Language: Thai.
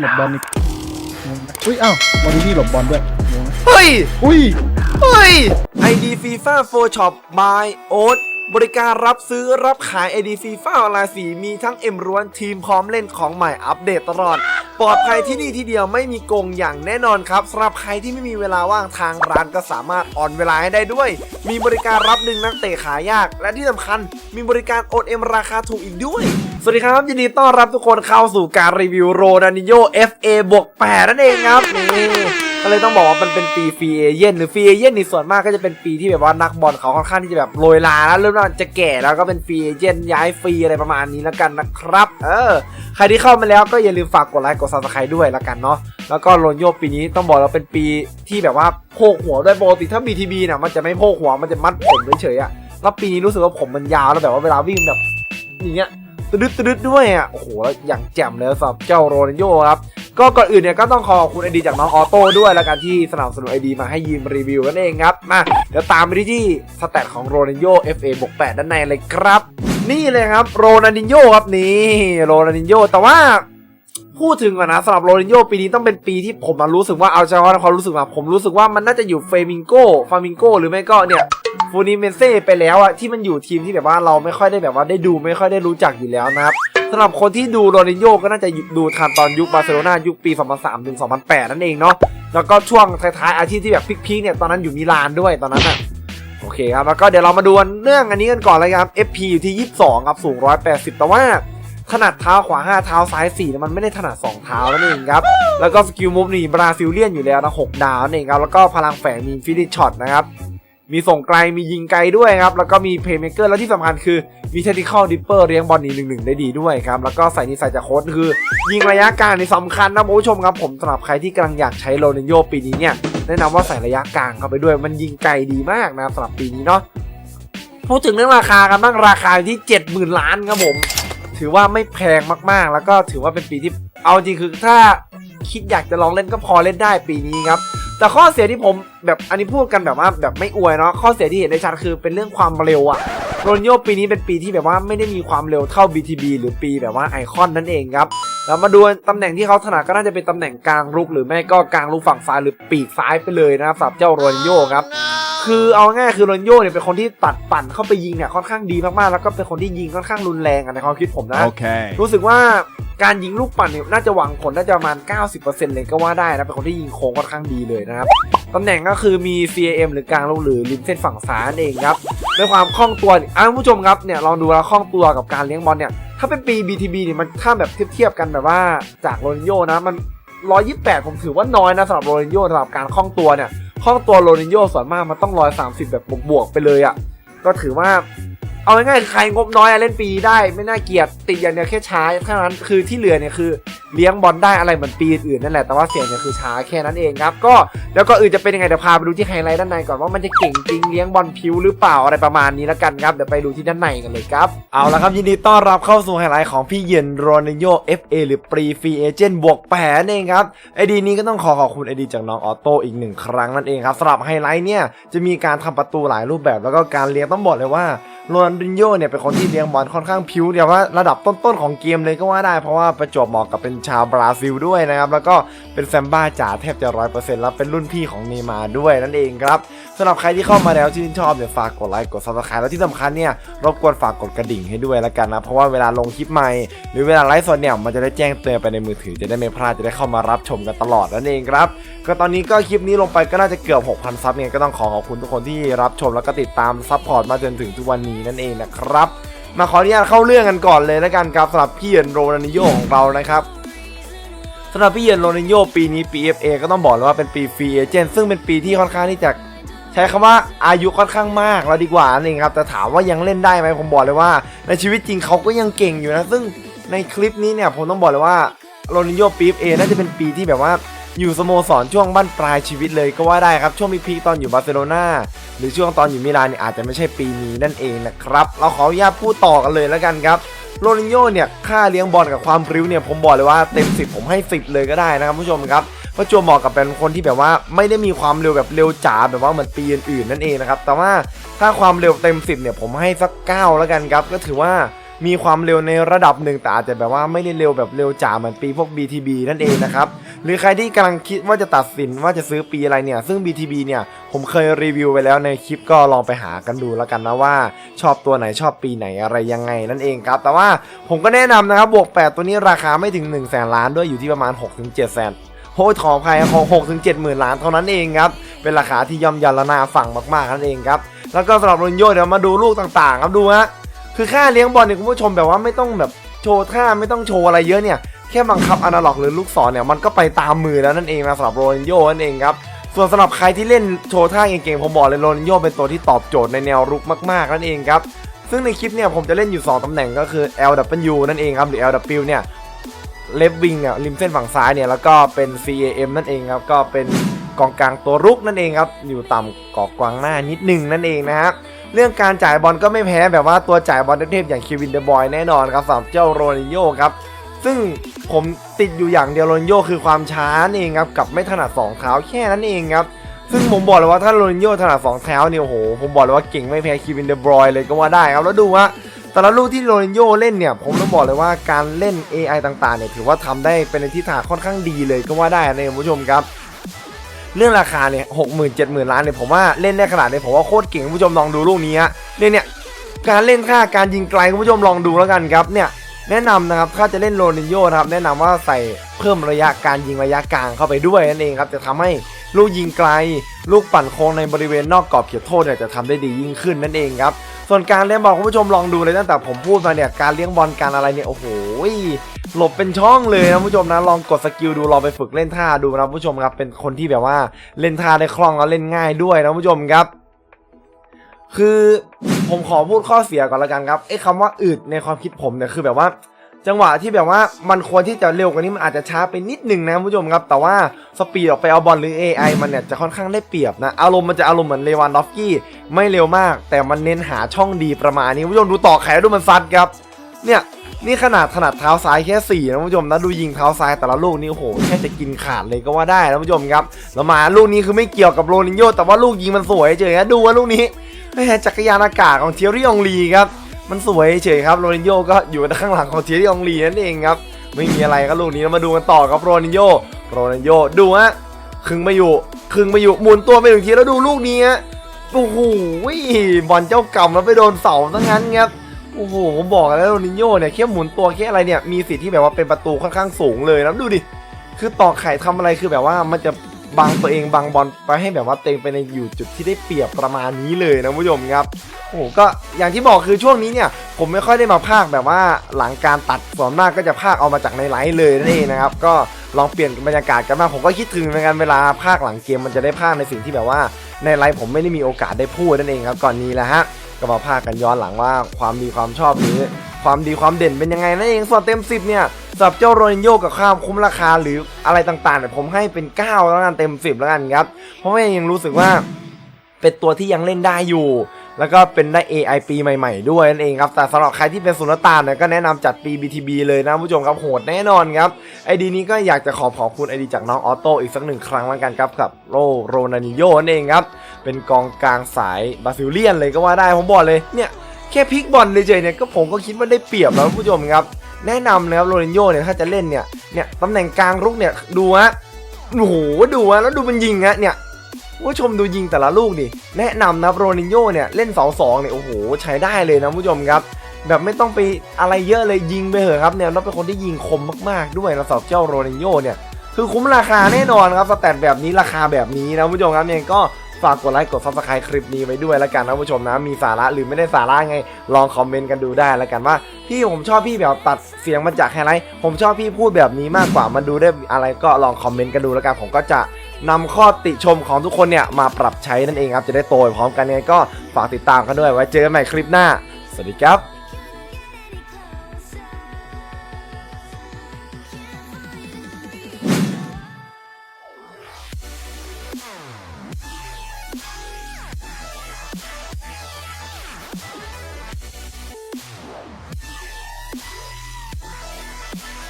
หลบบอลอีกงงนะอุ้ยอ้าวบอลนี่หลบบอลด้วยงงนะเฮ้ย อุ้ย เฮ้ย ID FIFA 4 Shop by Oat บริการรับซื้อรับขาย ID FIFA ออนไลน์สีมีทั้งเอ็มร้วนทีมพร้อมเล่นของใหม่อัปเดตตลอด ปลอดภัยที่นี่ที่เดียวไม่มีโกงอย่างแน่นอนครับสำหรับใครที่ไม่มีเวลาว่างทางร้านก็สามารถออนเวลาให้ได้ด้วย มีบริการรับดึงนักเตะขายาก และที่สำคัญ มีบริการโอนเอ็มราคาถูกอีกด้วย สวัสดีครับ ยินดีต้อนรับทุกคนเข้าสู่การรีวิวโรนันิโย FA บวก8นั่นเองครับนี่ก็เลยต้องบอกว่ามันเป็นปีฟรีเอเย่นหรือฟรีเอเย่นนี่ส่วนมากก็จะเป็นปีที่แบบว่านักบอลเขาค่อนข้างที่จะแบบโรยลาแล้วเริ่มจะแก่แล้วก็เป็นฟรีเอเย่นย้ายฟรีอะไรประมาณนี้แล้วกันนะครับ เออ ใครที่เข้ามาแล้วก็อย่าลืมฝากกดไลค์กดซับสไครต์ด้วยแล้วกันเนาะแล้วก็โรนโยปีนี้ต้องบอกเราเป็นปีที่แบบว่าโพกหัวด้วยปกติถ้า BTB เนี่ยมันจะไม่โพกหัวมันจะมัดผมเฉยๆอะแล้วปีนี้รู้สึกว่าผมมันยาวแล้วแบบว่าเวลาวิ่งแบบอย่างเงี้ย ตดึดตดึดด้วยอะโอ้โหแล้วอย่างแจ่มเลยสำหรับเจ้าโรนัลโยครับก็ก่อนอื่นเนี่ยก็ต้องขอขอบคุณไอดีจากน้องออโต้ด้วยแล้วกันที่สนับสนุนไอดีมาให้ยืมรีวิวนั่นเองครับมาเดี๋ยวตามไปที่ที่สแตทของโรนัลโย FA บวก8ด้านในเลยครับ นี่เลยครับโรนัลดิโยครับนี่โรนัลดิโยแต่ว่า พูดถึงก่อนนะสำหรับโรนัลโยปีนี้ต้องเป็นปีที่ผมรู้สึกว่าเอาเฉพาะความรู้สึกมาผมรู้สึกว่ามันน่าจะอยู่เฟมิงโกฟามิงโกหรือไม่ก็เนี่ยฟูนิเมนเซ่ไปแล้วอะที่มันอยู่ทีมที่แบบว่าเราไม่ค่อยได้แบบว่าได้ดูไม่ค่อยได้รู้จักอยู่แล้วนะครับสำหรับคนที่ดูโรนัลโยก็น่าจะดูทันตอนยุคบาร์เซโลนายุคปี 2003ถึง2008 นั่นเองเนาะแล้วก็ช่วงท้ายๆอาชีพที่แบบพีคๆเนี่ยตอนนั้นอยู่มิลานด้วยตอนนั้นอะโอเคครับแล้วก็เดี๋ยวเรามาดูเรื่องอันนี้กันก่อนเลยครับ FP อยู่ที่ 22 ครับสูง 180 แต่ว่า ถนัดเท้าขวา 5 เท้าซ้าย4เนี่ยมันไม่ได้ถนัด 2 เท้านั่นเองครับ แล้วก็สกิลมูฟนี่บราซิลเลียนอยู่แล้วนะ6ดาวนั่นเองครับ แล้วก็พลังแฝงมีฟินิชช็อตนะครับ มีส่งไกล มียิงไกลด้วยครับ แล้วก็มีเพย์เมเกอร์ แล้วที่สำคัญคือมีเทคนิคอลดิปเปอร์เลี้ยงบอลนี้หนึ่งหนึ่งได้ดีด้วยครับ แล้วก็ใส่นิสัยจากโค้ชคือ ยิงระยะกลางนี่สำคัญนะคุณผู้ชมครับ ผมสำหรับใครที่กำลังอยากใช้โรนัลโยปีนี้เนี่ยแนะนำว่าใส่ระยะกลางเข้าไปด้วย มันยิงไกลดีมากนะสำหรับปีนี้เนาะพูดถึงเรื่องราคากันบ้างราคาที่ 70,000 ล้านครับผม ถือว่าไม่แพงมากๆ แล้วก็ถือว่าเป็นปีที่เอาจริงคือถ้าคิดอยากจะลองเล่นก็พอเล่นได้ปีนี้ครับแต่ข้อเสียที่ผมแบบอันนี้พูดกันแบบว่าแบบไม่อวยเนาะข้อเสียที่เห็นได้ชัดคือเป็นเรื่องความเร็วอะโรนโยปีนี้เป็นปีที่แบบว่าไม่ได้มีความเร็วเท่า BTB หรือปีแบบว่าไอคอนนั่นเองครับ แล้วมาดูตำแหน่งที่เขาถนัดก็น่าจะเป็นตำแหน่งกลางรุกหรือไม่ก็กลางรุกฝั่งซ้ายหรือปีกซ้ายไปเลยนะครับสำหรับเจ้าโรนโยครับคือเอาง่ายๆคือโรนโยเนี่ยเป็นคนที่ตัดปั่นเข้าไปยิงเนี่ยค่อนข้างดีมากๆแล้วก็เป็นคนที่ยิงค่อนข้างรุนแรงอะในความคิดผมนะ Okay. รู้สึกว่าการยิงลูกปั่นเนี่ยน่าจะหวังผลน่าจะประมาณ 90%เลยก็ว่าได้นะ เป็นคนที่ยิงโค้งค่อนข้างดีเลยนะครับ ตำแหน่งก็คือมี CAM หรือกลางลูกหรือริมเส้นฝั่งซ้ายนั่นเองครับ ด้วยความคล่องตัวนี่อะคุณผู้ชมครับเนี่ยลองดูแล้วคล่องตัวกับการเลี้ยงบอลเนี่ย ถ้าเป็นปี BTB เนี่ยมันข้ามแบบเทียบๆกันแบบว่าจากโรนิโยนะมัน 128 ผมถือว่าน้อยนะสำหรับโรนิโยสำหรับการคล่องตัวเนี่ยคล่องตัวโรนิโยส่วนมากมันต้อง 130 แบบบวกๆไปเลยอะ่ะก็ถือว่าเอาง่ายๆใครงบน้อยอเล่นปีได้ไม่น่าเกลียดติดอย่างเดียวแค่ช้าแค่นั้นคือที่เหลือเนี่ยคือ เลี้ยงบอลได้อะไรเหมือนปีอื่นนั่นแหละแต่ว่าเสียงเนี่ยคือช้าแค่นั้นเองครับก็แล้วก็อื่นจะเป็นยังไงเดี๋ยวพาไปดูที่ไฮไลท์ด้านในก่อนว่ามันจะเก่งจริงเลี้ยงบอลพิวหรือเปล่าอะไรประมาณนี้แล้วกันครับเดี๋ยวไปดูที่ด้านในกันเลยครับเอาละครับยินดีต้อนรับเข้าสู่ไฮไลท์ของพี่เย็นโรนัลโย FA หรือปรีฟรีเอเจนต์บวกแปดนั่นเองครับไอดีนี้ก็ต้องขอขอบคุณไอดีจากน้องออโต้อีกหนึ่งครั้งนั่นเองครับสำหรับไฮไลท์เนี่ยจะมีการทำประตูหลายรูปแบบแล้วก็การเลี้ยงต้องบอกเลยว่า โรนัลดินโญ่เนี่ยเป็นคนที่เลี้ยงบอลค่อนข้างพิ้วเดียวว่าระดับต้นๆของเกมเลยก็ว่าได้ เพราะว่าประจวบเหมาะกับเป็นชาวบราซิลด้วยนะครับแล้วก็เป็นแซมบ้าจ๋าแทบจะร้อยเปอร์เซ็นต์แล้วเป็นรุ่นพี่ของเนย์มาร์ด้วยนั่นเองครับสำหรับใครที่เข้ามาแล้วที่ชื่นชอบเนี่ยฝากกดไลค์กดซับสไครต์แล้วที่สำคัญเนี่ยรบกวนฝากกดกระดิ่งให้ด้วยแล้วกันนะเพราะว่าเวลาลงคลิปใหม่ หรือเวลาไลฟ์สดเนี่ยมันจะได้แจ้งเตือนไปในมือถือจะได้ไม่พลาดจะได้เข้ามารับชมกันตลอดนั่นเองครับก็ตอนนี้ก็คลิปนี้ลงไปก็น่าจะเกือบ 6,000 ซับเนี่ยก็ต้องขอขอบคุณทุกคนที่รับชมแล้วก็ติดตามซัพพอร์ตมาจนถึงทุกวันนี้นั่นเองนะครับ มาขออนุญาตเข้าเรื่องกันก่อนเลยแล้วกันครับสำหรับพี่เยนโรนัลดิโยของเรานะครับสำหรับพี่เยนโรนัลดิโยปีนี้ปี FA ก็ต้องบอกเลยว่าเป็นปีฟรีเอเจนต์ซึ่งเป็นปีที่ค่อนข้างที่จะใช้คำว่าอายุค่อนข้างมากแล้วดีกว่านั่นเองครับแต่ถามว่ายังเล่นได้ไหมผมบอกเลยว่า ในชีวิตจริงเขาก็ยังเก่งอยู่นะซึ่งในคลิปนี้เนี่ยผมต้องบอกเลยว่าโรนัลดิโยปี FA น่าจะเป็นปีที่แบบว่า อยู่สโมสรช่วงบั้นปลายชีวิตเลยก็ว่าได้ครับ ช่วงพีคตอนอยู่บาร์เซโลนาหรือช่วงตอนอยู่มิลานเนี่ยอาจจะไม่ใช่ปีนี้นั่นเองนะครับ เราขออนุญาตพูดต่อกันเลยแล้วกันครับโรนัลโยเนี่ยค่าเลี้ยงบอลกับความพริ้วเนี่ยผมบอกเลยว่าเต็ม 10 ผมให้ 10 เลยก็ได้นะครับผู้ชมครับประจวบเหมาะกับเป็นคนที่แบบว่าไม่ได้มีความเร็วแบบเร็วจ๋าแบบว่าเหมือนปีอื่นๆนั่นเองนะครับแต่ว่าถ้าความเร็วเต็ม 10 เนี่ยผมให้สัก 9 แล้วกันครับก็ถือว่า มีความเร็วในระดับหนึ่งแต่อาจจะแบบว่าไม่ได้เร็วแบบเร็วจ๋าเหมือนปีพวก BTB นั่นเองนะครับ หรือใครที่กำลังคิดว่าจะตัดสินว่าจะซื้อปีอะไรเนี่ย ซึ่ง BTB เนี่ย ผมเคยรีวิวไปแล้วในคลิปก็ลองไปหากันดูแล้วกันนะว่า ชอบตัวไหนชอบปีไหนอะไรยังไงนั่นเองครับ แต่ว่าผมก็แนะนำนะครับบวก 8 ตัวนี้ราคาไม่ถึง 1 0 0 0 0แสนล้านด้วยอยู่ที่ประมาณ 6-7แสนโอ้ยขออภัยของ6ถึง7หมื่นล้านเท่านั้นเองครับ เป็นราคาที่ย่อมยันละนาฝั่งมากๆนั่นเองครับ แล้วก็สำหรับโรนโยเดี๋ยวมาดูลูกต่างๆ ครับดูฮะ คือค่าเลี้ยงบอลเนี่ยคุณผู้ชมแบบว่าไม่ต้องแบบโชว์ท่าไม่ต้องโชว์อะไรเยอะเนี่ยแค่บังคับอนาล็อกหรือลูกศรเนี่ยมันก็ไปตามมือแล้วนั่นเองนะสำหรับโรนโยนั่นเองครับส่วนสำหรับใครที่เล่นโชว์ท่าเก่งๆผมบอกเลยโรนโยเป็นตัวที่ตอบโจทย์ในแนวรุกมากๆนั่นเองครับซึ่งในคลิปเนี่ยผมจะเล่นอยู่ 2ตำแหน่งก็คือ LW นั่นเองครับหรือ LW เนี่ยเลฟวิงเนี่ยริมเส้นฝั่งซ้ายเนี่ยแล้วก็เป็น CAM นั่นเองครับก็เป็นกองกลางตัวรุกนั่นเองครับอยู่ต่ำกอกกวางหน้านิดนึงนั่นเองนะฮะ เรื่องการจ่ายบอลก็ไม่แพ้แบบว่าตัวจ่ายบอลเทพอย่างเควินเดบอยแน่นอนครับสำหรับเจ้าโรนิโยครับซึ่งผมติดอยู่อย่างเดียวโรนิโยคือความช้านเองครับกับไม่ถนัดสองเท้าแค่นั้นเองครับซึ่งผมบอกเลยว่าถ้าโรนิโยถนัดสองเท้าเนี่ยโอ้โหผมบอกเลยว่าเก่งไม่แพ้เควินเดบอยเลยก็ว่าได้ครับแล้วดูว่าแต่ละลูกที่โรนิโยเล่นเนี่ยผมต้องบอกเลยว่าการเล่น AI ต่างๆเนี่ยถือว่าทำได้เป็นในทิศทางค่อนข้างดีเลยก็ว่าได้นะคุณผู้ชมครับ เรื่องราคาเนี่ยหกหมื่นเจ็ดหมื่นล้านเนี่ยผมว่าเล่นได้ขนาดนี้ผมว่าโคตรเก่งคุณผู้ชมลองดูลูกนี้ฮะเนี่ยเนี่ยการเล่นค่าการยิงไกลคุณผู้ชมลองดูแล้วกันครับเนี่ยแนะนำนะครับถ้าจะเล่นโรนินโยนะครับแนะนำว่าใส่เพิ่มระยะการยิงระยะกลางเข้าไปด้วยนั่นเองครับจะทำให้ลูกยิงไกล ลูกปั่นโค้งในบริเวณนอกกรอบเขตโทษเนี่ยจะทำได้ดียิ่งขึ้นนั่นเองครับ ส่วนการเลี้ยงบอลคุณผู้ชมลองดูเลยตั้งแต่ผมพูดมาเนี่ยการเลี้ยงบอลการอะไรเนี่ยโอ้โหหลบเป็นช่องเลยนะผู้ชมนะลองกดสกิลดูลองไปฝึกเล่นท่าดูนะผู้ชมครับเป็นคนที่แบบว่าเล่นท่าได้คล่องแล้วเล่นง่ายด้วยนะผู้ชมครับ คือผมขอพูดข้อเสียก่อนละกันครับไอ้คำว่าอึดในความคิดผมเนี่ยคือแบบว่า จังหวะที่แบบว่ามันควรที่จะเร็วกว่านี้มันอาจจะช้าไปนิดหนึ่งนะผู้ชมครับ แต่ว่าสปีดออกไปเอาบอลหรือ AI มันเนี่ยจะค่อนข้างได้เปรียบนะ อารมณ์มันจะอารมณ์เหมือนเลวานดอฟกี้ไม่เร็วมาก แต่มันเน้นหาช่องดีประมาณนี้ผู้ชมดูต่อแขนดูมันซัดครับ เนี่ยนี่ขนาดขนาดเท้าซ้ายแค่สี่นะผู้ชมนะดูยิงเท้าซ้ายแต่ละลูกนี่โอ้โหแค่จะกินขาดเลยก็ว่าได้นะผู้ชมครับแล้วมาลูกนี้คือไม่เกี่ยวกับโรนินโยแต่ว่าลูกยิงมันสวยเฉยนะดูว่าลูกนี้แม่จักรยานอากาศของเทียรี่องลีครับ มันสวยเฉยครับโรนินโยก็อยู่ข้างหลังของเทียรี่องลีนั่นเองครับไม่มีอะไรครับลูกนี้เรามาดูกันต่อครับโรนินโยโรนินโยดูฮะครึ่งมาอยู่ครึ่งมาอยู่หมุนตัวไปหนึ่งทีแล้วดูลูกนี้ฮะโอ้โหบอลเจ้ากรรมแล้วไปโดนเสาซะงั้นครับโอ้โหผมบอกแล้วโรนินโยเนี่ยแค่หมุนตัวแค่อะไรเนี่ยมีสิทธิ์ที่แบบว่าเป็นประตูค่อนข้างสูงเลยนะดูดิคือต่อไข่ทำอะไรคือแบบว่ามันจะ บังตัวเองบังบอลไปให้แบบว่าเต็งไปในอยู่จุดที่ได้เปรียบประมาณนี้เลยนะผู้ชมครับโอ้โหก็อย่างที่บอกคือช่วงนี้เนี่ย ผมไม่ค่อยได้มาพากย์แบบว่าหลังการตัดส่วนมากก็จะพากย์เอามาจากในไลฟ์เลยนั่นเองนะครับ ก็ลองเปลี่ยนบรรยากาศกันมาผมก็คิดถึงเหมือนกันเวลาพากย์หลังเกมมันจะได้พากย์ในสิ่งที่แบบว่าในไลฟ์ผมไม่ได้มีโอกาสได้พูดนั่นเองครับก่อนนี้แหละฮะก็มาพากย์กันย้อนหลังว่าความดีความชอบหรือความดีความเด่นเป็นยังไงนั่นเองส่วนเต็ม 10 เนี่ย สำหรับเจ้าโรนินโยกับข้ามคุ้มราคาหรืออะไรต่างๆเนี่ยผมให้เป็น 9 แล้วกันเต็ม 10 แล้วกันครับ เพราะว่ายังรู้สึกว่าเป็นตัวที่ยังเล่นได้อยู่ แล้วก็เป็นได้ AI ปีใหม่ๆ ด้วยนั่นเองครับ แต่สำหรับใครที่เป็นสุนตานเนี่ยก็แนะนำจัดปี BTB เลยนะผู้ชมครับโหดแน่นอนครับไอดีนี้ก็อยากจะขอขอบคุณไอดีจากน้องออโต้อีกสักหนึ่งครั้งแล้วกันครับกับโรโรนานิโยนั่นเองครับ เป็นกองกลางสายบราซิลเลียนเลยก็ว่าได้ผมบอกเลยเนี่ยแค่พลิกบอลเลยเฉยๆเนี่ยก็ผมก็คิดว่าได้เปรียบแล้วผู้ชมครับ แนะนำนะครับโรนิโยเนี่ยถ้าจะเล่นเนี่ยเนี่ยตำแหน่งกลางรุกเนี่ยดูฮะโอ้โหดูฮะแล้วดูมันยิงฮะเนี่ยผู้ชมดูยิงแต่ละลูกดิแนะนำนะโรนินโญ่เนี่ยเล่นเสาสองเนี่ยโอ้โหใช้ได้เลยนะผู้ชมครับ แบบไม่ต้องไปอะไรเยอะเลยยิงไปเถอะครับเนี่ยแล้วเป็นคนที่ยิงคมมากๆด้วยนะสำหรับเจ้าโรนินโญ่เนี่ยคือคุ้มราคาแน่นอนครับสแตทแบบนี้ราคาแบบนี้นะผู้ชมครับเนี่ยก็ ฝากกดไลค์กดซับสไครต์คลิปนี้ไว้ด้วยแล้วกันนะผู้ชมนะ มีสาระหรือไม่ได้สาระไง ลองคอมเมนต์กันดูได้แล้วกันว่า พี่ผมชอบพี่แบบตัดเสียงมาจากไฮไลท์ผมชอบพี่พูดแบบนี้มากกว่ามาดูได้อะไรก็ลองคอมเมนต์กันดูแล้วกันผมก็จะนำข้อติชมของทุกคนเนี่ยมาปรับใช้นั่นเองครับจะได้โตไปพร้อมกันไงก็ฝากติดตามกันด้วยไว้เจอกันใหม่คลิปหน้าสวัสดีครับ